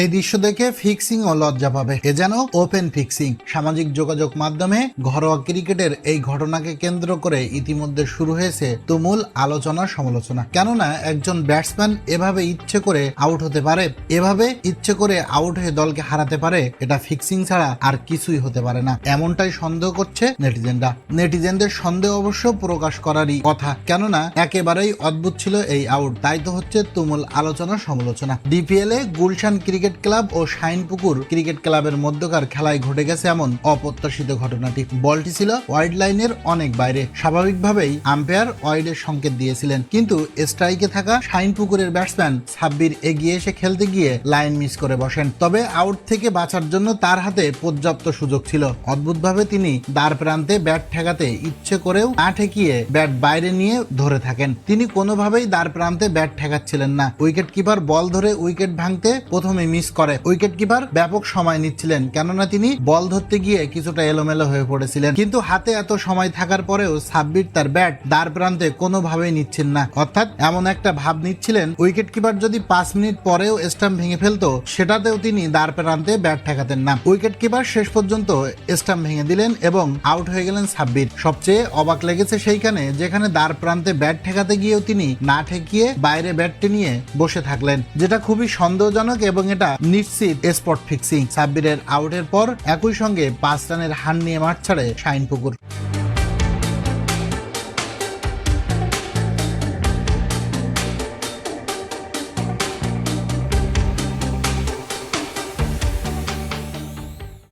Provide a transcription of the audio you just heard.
এই দৃশ্য দেখে ফিক্সিং ও লজ্জা পাবে। এ যেন ওপেন ফিক্সিং সামাজিক যোগাযোগ মাধ্যমে ঘরোয়া ক্রিকেটের এই ঘটনাকে কেন্দ্র করে ইতিমধ্যে শুরু হয়েছে তুমুল আলোচনা সমালোচনা। কেননা একজন ব্যাটসম্যান এভাবে ইচ্ছে করে আউট হতে পারে, এভাবে ইচ্ছে করে আউট হয়ে দলকে হারাতে পারে, এটা ফিক্সিং ছাড়া আর কিছুই হতে পারে না। এমনটাই সন্দেহ করছে নেটিজেনরা। নেটিজেনদের সন্দেহ অবশ্য প্রকাশ করারই কথা, কেননা একেবারেই অদ্ভুত ছিল এই আউট তাই তো হচ্ছে তুমুল আলোচনা সমালোচনা। ডিপিএল এ গুলশান ক্রিকেট ক্লাব ও শাইনপুকুর ক্রিকেট ক্লাবের মধ্যকার খেলায় ঘটে গেছে এমন অপ্রত্যাশিত ঘটনাটি বলটি ছিল ওয়াইড লাইনের অনেক বাইরে। স্বাভাবিকভাবেই আম্পায়ার ওয়াইডের সংকেত দিয়েছিলেন। কিন্তু স্ট্রাইকে থাকা শাইনপুকুরের ব্যাটসম্যান সাব্বির এগিয়ে এসে খেলতে গিয়ে লাইন মিস করে বসেন। তবে আউট থেকে বাঁচার জন্য তার হাতে পর্যাপ্ত সুযোগ ছিল। অদ্ভুতভাবে তিনি দ্বার প্রান্তে ব্যাট ঠেকাতে ইচ্ছে করেও না ঠেকিয়ে ব্যাট বাইরে নিয়ে ধরে থাকেন। তিনি কোনোভাবেই দ্বার প্রান্তে ব্যাট ঠেকাচ্ছিলেন না। উইকেট কিপার বল ধরে উইকেট ভাঙতে প্রথমে মিস করে। উইকেট কিপার ব্যাপক সময় নিচ্ছিলেন, কেননা তিনি বল ধরতে গিয়ে কিছুটা এলোমেলো হয়ে পড়েছিলেন। কিন্তু হাতে এত সময় থাকার পরেও সাব্বির তার ব্যাট দ্বার প্রান্তে কোনোভাবেই নিচ্ছেন না। অর্থাৎ এমন একটা ভাব নিচ্ছিলেন উইকেট কিপার যদি পাঁচ মিনিট পরেও স্টাম্প ভেঙে ফেলতো, সেটাতেও তিনি দ্বার প্রান্তে ব্যাট ঠেকাতেন না। উইকেট কিপার শেষ পর্যন্ত স্টাম্প ভেঙে দিলেন এবং আউট হয়ে গেলেন সাব্বির সবচেয়ে অবাক লেগেছে সেইখানে, যেখানে দ্বার প্রান্তে ব্যাট ঠেকাতে গিয়েও তিনি না ঠেকিয়ে বাইরে ব্যাটটি নিয়ে বসে থাকলেন, যেটা খুবই সন্দেহজনক এবং এটা নিশ্চিত স্পট ফিক্সিং সাব্বিরের আউটের পর একই সঙ্গে পাঁচ রানের হার নিয়ে মাঠ ছাড়ে শাইনপুকুর